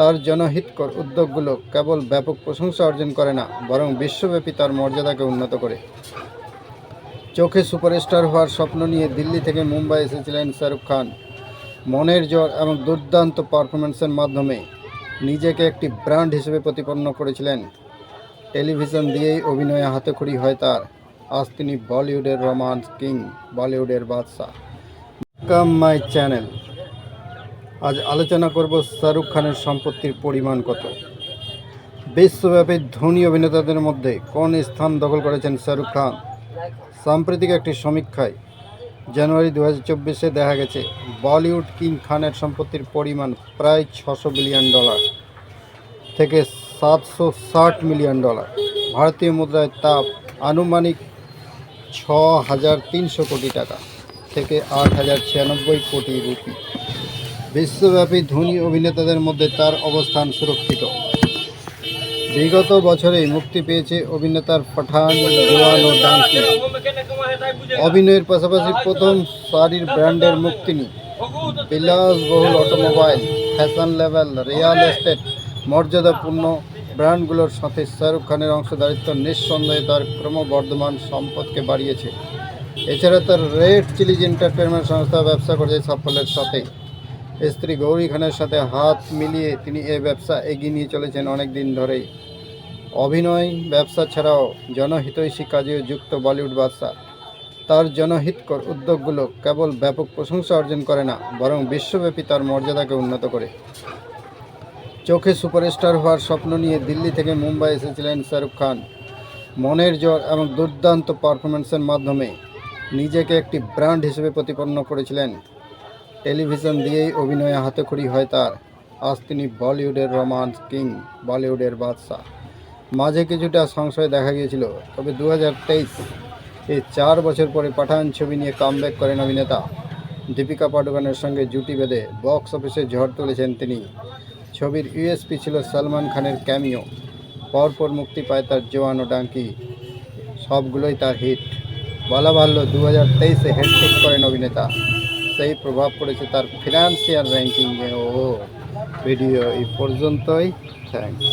তার জনহিতকর উদ্যোগগুলো কেবল ব্যাপক প্রশংসা অর্জন করে না, বরং বিশ্বব্যাপী তার মর্যাদাকে উন্নত করে। চোখে সুপারস্টার হওয়ার স্বপ্ন নিয়ে দিল্লি থেকে মুম্বাই এসেছিলেন শাহরুখ খান। মনের জ্বর এবং দুর্দান্ত পারফরমেন্সের মাধ্যমে নিজেকে একটি ব্র্যান্ড হিসেবে প্রতিপন্ন করেছিলেন। টেলিভিশন দিয়েই অভিনয়ে হাতেখড়ি হয় তার। আজ তিনি বলিউডের রোমান্স কিং, বলিউডের বাদশাহ। কাম মাই চ্যানেল আজ আলোচনা করব শাহরুখ খানের সম্পত্তির পরিমাণ কত। বিশ্বব্যাপী ধনী অভিনেতাদের মধ্যে কোন স্থান দখল করেছেন শাহরুখ খান? সাম্প্রতিক একটি সমীক্ষায় জানুয়ারি দু হাজার চব্বিশে দেখা গেছে, বলিউড কিং খানের সম্পত্তির পরিমাণ প্রায় ছশো বিলিয়ন ডলার থেকে সাতশো ষাট মিলিয়ন ডলার। ভারতীয় মুদ্রায় তাপ আনুমানিক ছ হাজার তিনশো কোটি টাকা থেকে আট হাজার ছিয়ানব্বই কোটি রুপি। বিশ্বব্যাপী ধনী অভিনেতাদের মধ্যে তার অবস্থান সুরক্ষিত। বিগত বছরেই মুক্তি পেয়েছে অভিনেতার পাঠান, জোয়ান ও ডাঙ্কি অভিনয়ের পাশাপাশি প্রথম শাড়ির ব্র্যান্ডের মুক্তি নিয়ে বিলাসবহুল automobile, fashion level, real estate, মর্যাদাপূর্ণ ব্র্যান্ডগুলোর সাথে শাহরুখ খানের অংশদারিত্ব নিঃসন্দেহে তার ক্রমবর্ধমান সম্পদকে বাড়িয়েছে। এছাড়া তার রেড চিলিজ এন্টারটেনমেন্ট সংস্থা ব্যবসা করেছে সাফল্যের সাথে। স্ত্রী গৌরী খানের সাথে হাত মিলিয়ে তিনি এই ব্যবসা এগিয়ে নিয়ে চলেছেন অনেক দিন ধরেই। অভিনয় ব্যবসা ছাড়াও জনহিতৈষী কাজেও যুক্ত বলিউড বাদশা তার জনহিতকর উদ্যোগগুলো কেবল ব্যাপক প্রশংসা অর্জন করে না, বরং বিশ্বব্যাপী তার মর্যাদাকে উন্নত করে। চোখে সুপারস্টার হওয়ার স্বপ্ন নিয়ে দিল্লি থেকে মুম্বাই এসেছিলেন শাহরুখ খান। মনের জ্বর এবং দুর্দান্ত পারফরমেন্সের মাধ্যমে নিজেকে একটি ব্র্যান্ড হিসেবে প্রতিপন্ন করেছিলেন টেলিভিশন দিয়েই অভিনয়ে হাতেখড়ি হয় তার। আজ তিনি বলিউডের রোমান্স কিং, বলিউডের বাদশাহ। মাঝে কিছুটা সংশয় দেখা গিয়েছিল, তবে দু হাজার তেইশ এই চার বছর পরে পাঠান ছবি নিয়ে কামব্যাক করেন অভিনেতা। দীপিকা পাডুকোনের সঙ্গে জুটি বেঁধে বক্স অফিসে ঝড় তুলেছেন তিনি। ছবির ইউএসপি ছিল সালমান খানের ক্যামিও পরপর মুক্তি পায় তার জোয়ান ও ডাঙ্কি। সবগুলোই তার হিট বলা বাহুল্য দু হাজার তেইশে হেডটেক করেন অভিনেতা। সেই প্রভাব পড়েছে তার ফিনান্সিয়াল র্যাঙ্কিংয়ে ও ভিডিও এই পর্যন্তই। থ্যাংকস